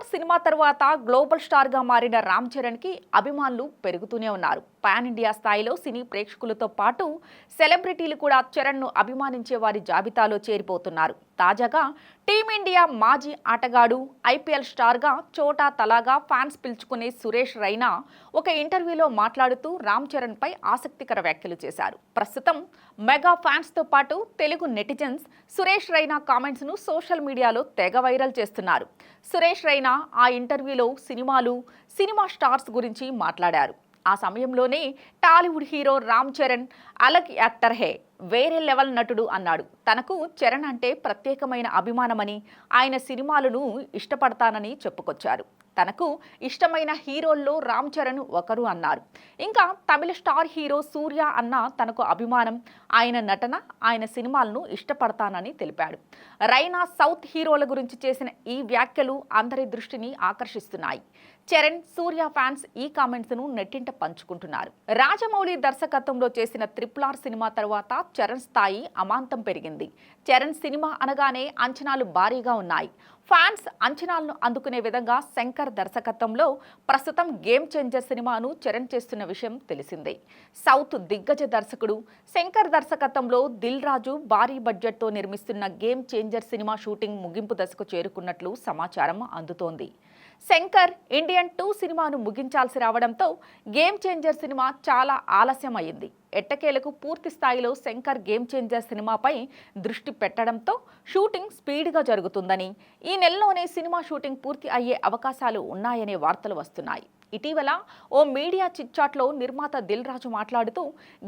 Triple cinema తర్వాత global స్టార్గా మారిన రామ్ చరణ్కి అభిమానులు పెరుగుతూనే ఉన్నారు. పాన్ ఇండియా స్థాయిలో సినీ ప్రేక్షకులతో పాటు సెలబ్రిటీలు కూడా చరణ్ను అభిమానించే వారి జాబితాలో చేరిపోతున్నారు. తాజాగా టీమిండియా మాజీ ఆటగాడు ఐపీఎల్ స్టార్గా చోటా తలాగా ఫ్యాన్స్ పిలుచుకునే సురేష్ రైనా ఒక ఇంటర్వ్యూలో మాట్లాడుతూ రామ్ చరణ్పై ఆసక్తికర వ్యాఖ్యలు చేశారు. ప్రస్తుతం మెగా ఫ్యాన్స్తో పాటు తెలుగు నెటిజన్స్ సురేష్ రైనా కామెంట్స్ను సోషల్ మీడియాలో తెగ వైరల్ చేస్తున్నారు. సురేష్ రైనా ఆ ఇంటర్వ్యూలో సినిమాలు సినిమా స్టార్స్ గురించి మాట్లాడారు. ఆ సమయంలోనే టాలీవుడ్ హీరో రామ్ చరణ్ అలక్ యాక్టర్ హే వేరే లెవెల్ నటుడు అన్నాడు. తనకు చరణ్ అంటే ప్రత్యేకమైన అభిమానమని ఆయన సినిమాలను ఇష్టపడతానని చెప్పుకొచ్చారు. తనకు ఇష్టమైన హీరోల్లో రామ్ చరణ్ ఒకరు అన్నారు. ఇంకా తమిళ స్టార్ హీరో సూర్య అన్న తనకు అభిమానం. ఆయన నటన ఆయన సినిమాలను ఇష్టపడతానని తెలిపాడు. రైనా సౌత్ హీరోల గురించి చేసిన ఈ వ్యాఖ్యలు అందరి దృష్టిని ఆకర్షిస్తున్నాయి. చరణ్ సూర్య ఫ్యాన్స్ ఈ కామెంట్స్ను నెట్టింట పంచుకుంటున్నారు. రాజమౌళి దర్శకత్వంలో చేసిన త్రిపుల్ ఆర్ సినిమా తర్వాత చరణ్ స్థాయి అమాంతం పెరిగింది. చరణ్ సినిమా అనగానే అంచనాలు భారీగా ఉన్నాయి. ఫ్యాన్స్ అంచనాలను అందుకునే విధంగా శంకర్ దర్శకత్వంలో ప్రస్తుతం గేమ్ చేంజర్ సినిమాను చరణ్ చేస్తున్న విషయం తెలిసిందే. సౌత్ దిగ్గజ దర్శకుడు శంకర్ దర్శకత్వంలో దిల్ రాజు భారీ బడ్జెట్తో నిర్మిస్తున్న గేమ్ చేంజర్ సినిమా షూటింగ్ ముగింపు దశకు చేరుకున్నట్లు సమాచారం అందుతోంది. శంకర్ ఇండియన్ టూ సినిమాను ముగించాల్సి రావడంతో గేమ్ చేంజర్ సినిమా చాలా ఆలస్యం అయింది ఎట్టకేలకు పూర్తి స్థాయిలో శంకర్ గేమ్ చేంజర్ సినిమాపై దృష్టి పెట్టడంతో షూటింగ్ స్పీడ్గా జరుగుతుందని. ఈ నెలలోనే సినిమా షూటింగ్ పూర్తి అయ్యే అవకాశాలు ఉన్నాయనే వార్తలు వస్తున్నాయి. ఇటీవల ఓ మీడియా చిట్చాట్లో నిర్మాత దిల్ రాజు మాట్లాడుతూ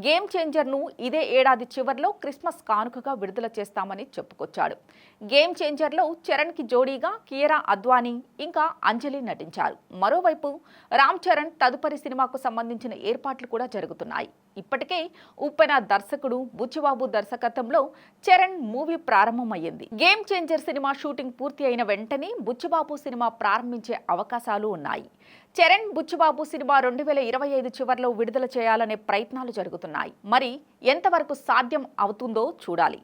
గేమ్ చేంజర్ను ఇదే ఏడాది చివరిలో క్రిస్మస్ కానుకగా విడుదల చేస్తామని చెప్పుకొచ్చాడు. గేమ్ చేంజర్లో చరణ్కి జోడీగా కియరా అద్వానీ ఇంకా అంజలి నటించారు. మరోవైపు రామ్ చరణ్ తదుపరి సినిమాకు సంబంధించిన ఏర్పాట్లు కూడా జరుగుతున్నాయి. ఇప్పటికే ఉప్పెన దర్శకుడు బుచ్చిబాబు దర్శకత్వంలో చరణ్ మూవీ ప్రారంభమయ్యింది. గేమ్ చేంజర్ సినిమా షూటింగ్ పూర్తి అయిన వెంటనే బుచ్చిబాబు సినిమా ప్రారంభించే అవకాశాలు ఉన్నాయి. చరణ్ బుచ్చిబాబు సినిమా రెండు వేల ఇరవై ఐదు చివరిలో విడుదల చేయాలనే ప్రయత్నాలు జరుగుతున్నాయి. మరి ఎంతవరకు సాధ్యం అవుతుందో చూడాలి.